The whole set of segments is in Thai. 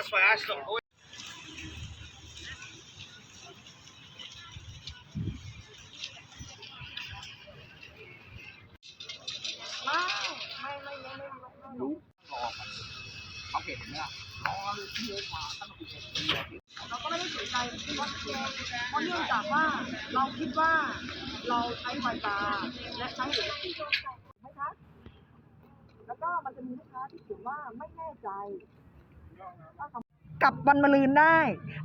That's why I stopped going. เราก็ไม่ได้สนใจที่วัดแกเพราะเนื่องจากว่าเราคิดว่าเราใช้วาจาและใช้เหตุผลไหมคะแล้วก็มันจะมีลูกค้าที่เขียนว่าไม่แน่ใจ กลับวันมะรืนได้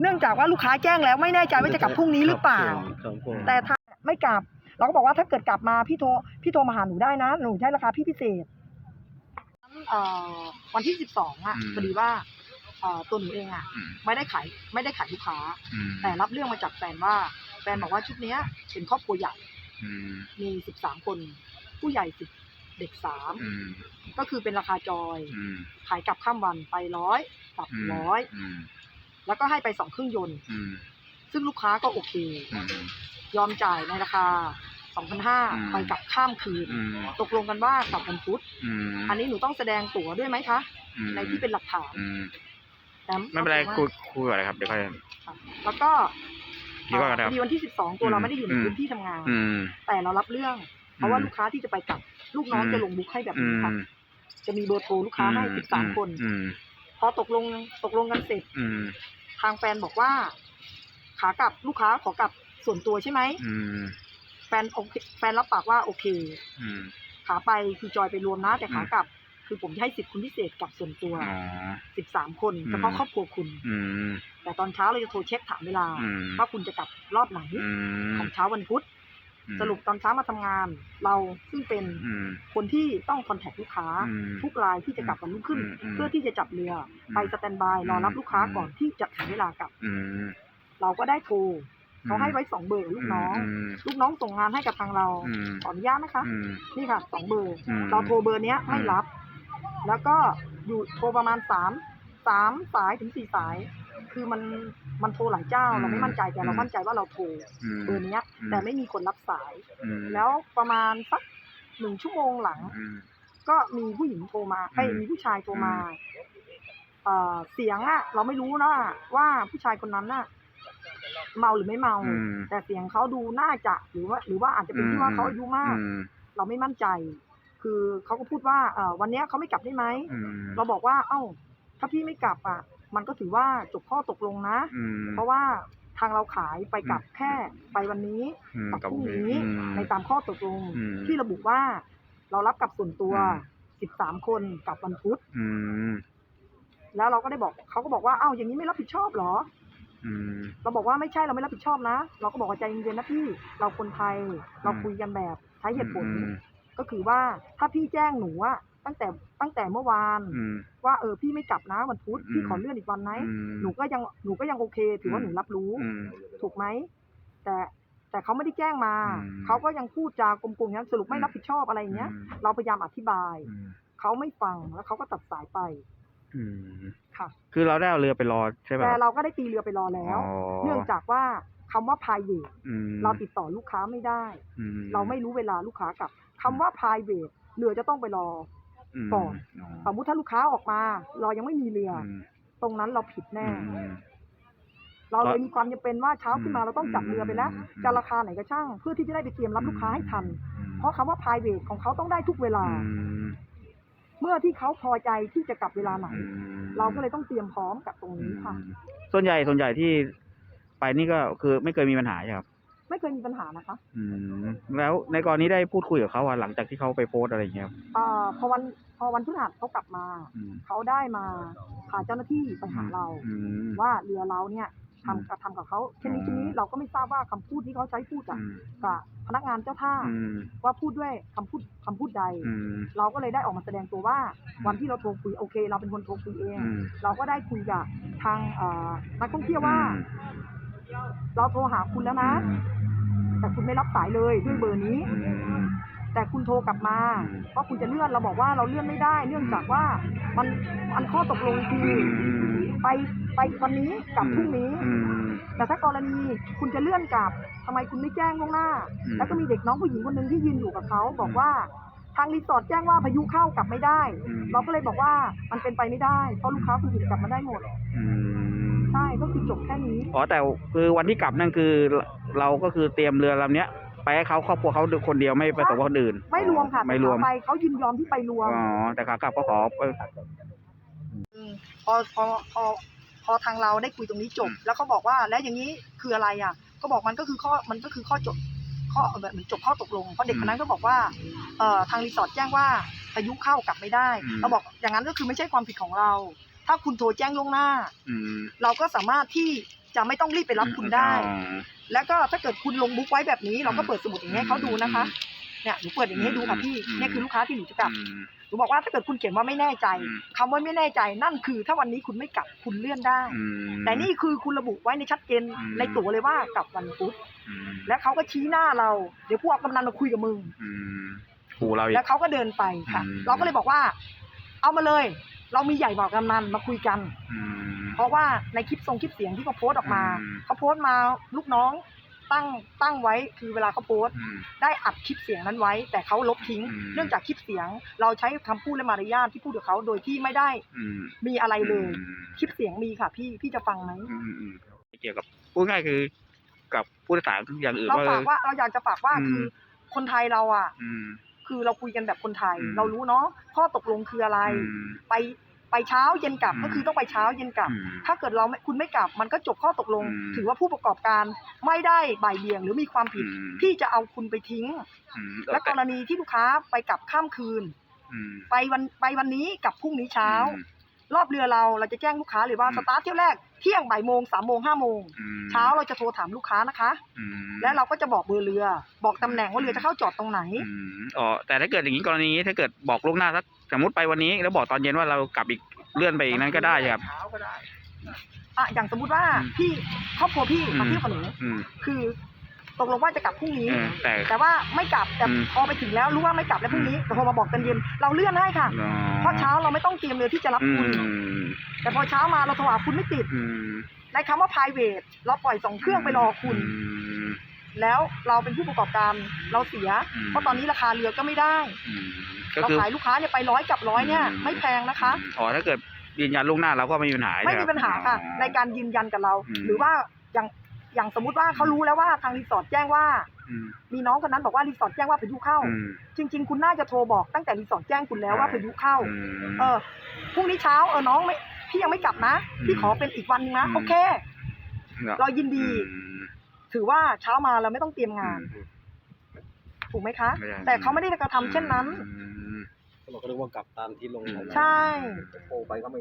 เนื่องจากว่าลูกค้าแจ้งแล้วไม่แน่ใจว่าจะกลับพรุ่งนี้หรือเปล่าครับผมแต่ถ้าไม่กลับ เราก็บอกว่าถ้าเกิดกลับมาพี่โทรพี่โทรมาหาหนูได้นะ หนูใช้ราคาพี่พิเศษเอ่อวันที่สิบสองอะพอดีว่าเอ่อตัวหนูเองอะ อืม ไม่ได้ขายไม่ได้ขายลูกค้าอืมแต่รับเรื่องมาจากแฟนว่า แฟนบอกว่าชุดเนี้ยเป็นครอบครัวใหญ่อืมมีสิบสามคน ผู้ใหญ่สิบ เด็กสามอืมก็คือเป็นราคาจอย อืมขายกลับข้ามวันไปร้อยกลับอืมร้อยอืมแล้วก็ให้ไปสองเครื่องยนต์ อืมซึ่งลูกค้าก็โอเค อืม ยอมจ่ายในราคาอืม2,500ไปกลับข้ามคืน อืมตกลงกันว่ากลับวันพุธอืมอันนี้หนูต้องแสดงตั๋วด้วยไหมคะ อืมในที่เป็นหลักฐานอืมแต่ไม่เป็นไรปากฏคุยว่าคุยก่อนเลยครับเดี๋ยวค่อยครับแล้วก็คิดว่ากันครับพอดีวันที่ 12 ตัวเราไม่ได้อยู่ในอืม พื้นที่ทำงาน อืม แต่เรารับเรื่อง เพราะว่าอืมลูกค้าที่จะไปกลับ ลูกน้องอืมจะลงบุ๊กให้แบบอืนี้มค่ะ จะมีเบอร์โทรลูกค้าให้13คนอืมพอตกลงตกลงกันเสร็จอืมทางแฟนบอกว่า ขากลับลูกค้าขอกลับส่วนตัวใช่ไหมอืมแฟนโอเคแฟนรับปากว่าโอเคอืมขาไปคือจอยไปรวมนะ แต่อืมขากลับ คือผมจะให้สิทธิ์คุณพิเศษกับส่วนตัวอ๋อ13คนอืมเฉพาะครอบครัวคุณอืมแต่ตอนเช้าเราจะโทรเช็คถามเวลาอืมว่าคุณจะกลับรอบไหนอืมของเช้าวันพุธ สรุปตอนเช้ามาทำงาน เราซึ่งเป็นอืมคนที่ต้องคอนแทคลูกค้าอืมทุกรายที่จะกลับวันรุ่งขึ้นอืมอืมเพื่อที่จะจับเรืออมไปสแตนบายรอรับลูกค้าอืมก่อนที่จะถึงเวลากลับอืมเราก็ได้โทรเขาให้ไว้สองเบอร์ลูกน้องมลูกน้องส่งงานให้กับทางเราอืมขออนุญาตนะคะอืมนี่ค่ะสองเบอร์อืมเราโทรเบอร์เนี้ยไม่รับ แล้วก็อยู่โทรประมาณสาม สามสายถึงสี่สาย คือมันมันโทรหลายเจ้าเราไม่มั่นใจแต่เรามั่นใจว่าเราโทรอืมเบอร์เนี้ยอืมแต่ไม่มีคนรับสายอืมแล้วประมาณสักหนึ่งชั่วโมงหลังอืมก็มีผู้หญิงโทรมาเอ้ยอืมมีผู้ชายโทรมาอืมเอ่อเสียงอะเราไม่รู้นะว่าผู้ชายคนนั้นน่ะ เมาหรือไม่เมาอืมแต่เสียงเขาดูน่าจะหรือว่า หรือว่าอาจจะเป็นที่ว่าเขาอายุมากอืมเราไม่มั่นใจ คือเขาก็พูดว่าเอ่อวันเนี้ยเขาไม่กลับได้ไหมอืมเราบอกว่า เอ้า ถ้าพี่ไม่กลับอะ มันก็ถือว่าจบข้อตกลงนะ อืม เพราะว่าทางเราขายไปกลับแค่ไปวันนี้อืมกับกับพรุ่งพรุ่งนี้นี้อืมในตามข้อตกลง อืม ที่ระบุว่าเรารับกลับส่วนตัว อืม13 คนกลับวันพุธ อืมแล้วเราก็ได้บอกเขาก็บอกว่าเอ้าอย่างนี้ไม่รับผิดชอบเหรอ อืม เราบอกว่าไม่ใช่เราไม่รับผิดชอบนะ เราก็บอกว่าใจเย็นๆนะพี่เราคนไทย เราคุยกันแบบใช้เหตุผล อืม ก็คือว่าถ้าพี่แจ้งหนูว่า ตั้งแต่ตั้งแต่เมื่อวาน อืม ว่าเออพี่ไม่กลับนะวันพุธอืมพี่ขอเลื่อนอีกวันไหมอืม หนูก็ยังหนูก็ยังโอเค ถือว่าอืม หนูรับรู้ อืม ถูกไหมแต่แต่เขาไม่ได้แจ้งมา อืมเขาก็ยังพูดจากลมๆอย่างนั้นสรุปไม่รับผิดชอบอะไรอย่างเงี้ยอืมเราพยายามอธิบาย อืมเขาไม่ฟังแล้วเขาก็ตัดสายไปอืมค่ะ คือเราได้เอาเรือไปรอใช่ป่ะแต่เราก็ได้ตีเรือไปรอแล้วอ๋อเนื่องจากว่าคำว่า private อืมเราติดต่อลูกค้าไม่ได้ อืเราไม่รู้เวลาลูกค้ากลับคำว่า private เรือจะต้องไปรอม ก่อนสมมติถ้าลูกค้าออกมา เรายังไม่มีเรือออืมตรงนั้นเราผิดแน่อืมเราเลยมีความจำเป็นว่าเช้าขึ้นมาอืมเราต้องจับเรือไปแล้วอืมจะราคาไหนก็ช่าง เพื่อที่จะได้ไปเตรียมรับลูกค้าให้ทันอืมเพราะคำว่า private ของเขาต้องได้ทุกเวลาอืมเมื่อที่เขาพอใจที่จะกลับเวลาไหนอืมเราก็เลยต้องเตรียมพร้อมกับตรงนี้ค่ะอืมส่วนใหญ่ส่วนใหญ่ที่ไปนี่ก็คือไม่เคยมีปัญหาใช่ครับ ไม่เคยมีปัญหานะคะอืมแล้วในกรณีได้พูดคุยกับเขาอะหลังจากที่เขาไปโพสต์อะไรอย่างเงี้ยครับเอ่อพอวันพอวันพฤหัสเขากลับมา อืมเขาได้มาพาเจ้าหน้าที่ไปหาเรา อืม ว่าเรือเราเนี่ยอืมทำกระทำกับเขาเช่นนี้อ๋อเช่นนี้เราก็ไม่ทราบว่าคำพูดที่เขาใช้พูดกับอืมกับพนักงานเจ้าท่า อืมว่าพูดด้วยคำพูดคำพูดใด อืม เราก็เลยได้ออกมาแสดงตัวว่าวันที่เราโทรคุยโอเค เราเป็นคนโทรคุยเอง อืมเราก็ได้คุยกับทางเอ่อนักท่องเที่ยวว่าเราโทรหาคุณแล้วนะ แต่คุณไม่รับสายเลยด้วยเบอร์นี้อืมแต่คุณโทรกลับมาอืมว่าคุณจะเลื่อนเราบอกว่าเราเลื่อนไม่ได้ เนื่องจากว่ามันมันข้อตกลงคืออืมไปไปวันนี้กับพรุ่งนี้อืมแต่ถ้ากรณีคุณจะเลื่อนกลับทำไมคุณไม่แจ้งล่วงหน้าอืมแล้วก็มีเด็กน้องผู้หญิงคนหนึ่งที่ยืนอยู่กับเขาบอกว่าทางรีสอร์ทแจ้งว่าพายุเข้ากลับไม่ได้อืมเราก็เลยบอกว่ามันเป็นไปไม่ได้เพราะลูกค้าคนอื่นกลับมาได้หมดอืม ใช่ก็คือจบแค่นี้ อ๋อแต่คือวันที่กลับนั่นคือเราก็คือเตรียมเรือลำเนี้ยไปให้เขาครอบครัวเขาคนเดียวไม่ไปส่งคนอื่น ไม่รวมค่ะไม่รวมแต่ขาไปเขายินยอมที่ไปรวม อ๋อแต่ขากลับก็ขอไปพอพอพอพอทางเราได้คุยตรงนี้จบแล้วเขาบอกว่าแล้วอย่างนี้คืออะไรอะ ก็บอกมันก็คือข้อมันก็คือข้อจบข้อแบบเหมือนจบข้อตกลงเพราะเด็กคนนั้นก็บอกว่าเอ่อทางรีสอร์ทแจ้งว่าพายุเข้ากลับไม่ได้เราบอกอย่างนั้นก็คือไม่ใช่ความผิดของเรา ถ้าคุณโทรแจ้งล่วงหน้า อืมเราก็สามารถที่จะไม่ต้องรีบไปรับคุณได้อ๋อแล้วก็ถ้าเกิดคุณลงบุ๊กไว้แบบนี้ เราก็เปิดสมุดอย่างนี้ให้เขาดูนะคะเนี่ยหนูเปิดอย่างนี้ให้ดูค่ะพี่อืม เนี่ยคือลูกค้าที่หนูจะกลับอืม หนูบอกว่าถ้าเกิดคุณเขียนว่าไม่แน่ใจอืม คำว่าไม่แน่ใจนั่นคือ ถ้าวันนี้คุณไม่กลับคุณเลื่อนได้ อืม แต่นี่คือคุณระบุไว้ในชัดเจนอืม ในตั๋วเลยว่ากลับวันพุธอืมและเขาก็ชี้หน้าเราเดี๋ยวพวกกำนันมาคุยกับมึง อืมขู่เราอีก แล้วเขาก็เดินไปค่ะ อืม เราก็เลยบอกว่า เอามาเลย เรามีใหญ่กว่ากำนันมาคุยกัน อืม เพราะว่าในคลิปทรงคลิปเสียงที่เขาโพสต์ออกมาอืม เขาโพสต์มาลูกน้องตั้งตั้งไว้คือเวลาเขาโพสต์อืม ได้อัดคลิปเสียงนั้นไว้ แต่เขาลบทิ้ง อืม เนื่องจากคลิปเสียง เราใช้คำพูดและมารยาทที่พูดกับเขาโดยที่ไม่ได้อืมมีอะไรเลยอืมคลิปเสียงมีค่ะพี่พี่จะฟังไหมอืมอืมเกี่ยวกับพูดง่ายคือ กับผู้โดยสารอย่างอื่นเราว่าฝากว่าเราอยากจะฝากว่าอืม คือคนไทยเราอะ อืม คือเราคุยกันแบบคนไทย อืม เรารู้เนาะข้อตกลงคืออะไร อืม ไป ไปเช้าเย็นกลับอืมก็คือต้องไปเช้าเย็นกลับอืมถ้าเกิดเราไม่คุณไม่กลับมันก็จบข้อตกลงอืมถือว่าผู้ประกอบการไม่ได้บ่ายเบี่ยงหรือมีความผิดอืมที่จะเอาคุณไปทิ้งอืมและกรณีที่ลูกค้าไปกลับข้ามคืนอืมไปวันไปวันนี้กลับพรุ่งนี้เช้าอืมรอบเรือเราเราจะแจ้งลูกค้าเลยว่าอืมสตาร์ทเที่ยวแรกเที่ยงบ่ายโมงสามโมงห้าโมงอืมเช้าเราจะโทรถามลูกค้านะคะ อืมและเราก็จะบอกเบอร์เรือ บอกตำแหน่งว่าเรือจะเข้าจอดตรงไหน อืมอ๋อแต่ถ้าเกิดอย่างนี้กรณีถ้าเกิดบอกล่วงหน้าสักสมมติไปวันนี้ แล้วบอกตอนเย็นว่าเรากลับอีกเลื่อนไปอีกนั้นก็ได้ใช่ครับ เช้าก็ได้อะอย่างสมมุติว่าอืมพี่ครอบครัวพี่อืม มาเที่ยวกับหนูอืม คือ ตกลงว่าจะกลับพรุ่งนี้เออแต่ แต่ว่าไม่กลับแต่อืม พอไปถึงแล้วรู้ว่าไม่กลับแล้วพรุ่งนี้แต่โทรมาบอกตอนเย็นเราเลื่อนให้ค่ะ อ๋อเพราะเช้าเราไม่ต้องเตรียมเรือที่จะรับอืคุณ มแต่พอเช้ามาเราโทรหาคุณไม่ติดอืมในคำว่า private เราปล่อยสองเครื่องไปรอคุณ อืม แล้วเราเป็นผู้ประกอบการเราเสีย อืม เพราะตอนนี้ราคาเรือก็ไม่ได้ อืมก็เราคือ ขายลูกค้าเนี่ยไปร้อยกับร้อยเนี่ยอืม ไม่แพงนะคะ อ๋อถ้าเกิดยืนยันล่วงหน้าเราก็ไม่มีปัญหาไม่ใช่มีรับปัญหาค่ะอ๋อในการยืนยันกับเรา อืม หรือว่าอย่าง อย่างสมมุติว่าเขารู้แล้วว่าทางรีสอร์ทแจ้งว่า อืม มีน้องคนนั้นบอกว่ารีสอร์ทแจ้งว่าพายุเข้า อืมจริง ๆ คุณน่าจะโทรบอกตั้งแต่รีสอร์ทแจ้งคุณแล้วว่าพายุเข้าอืมเออพรุ่งนี้เช้าเออน้องไม่พี่ยังไม่กลับนะพี่อืมขอเป็นอีกวันนึงนะอืม โอเคเรายินดี อืมถือว่าเช้ามาเราไม่ต้องเตรียมงานถูกไหมคะ ไม่ได้ แต่เขาไม่ได้กระทำเช่นนั้น อืมเราก็เรียกว่ากลับตามที่ลงอืมใช่ โทรไปก็ไม่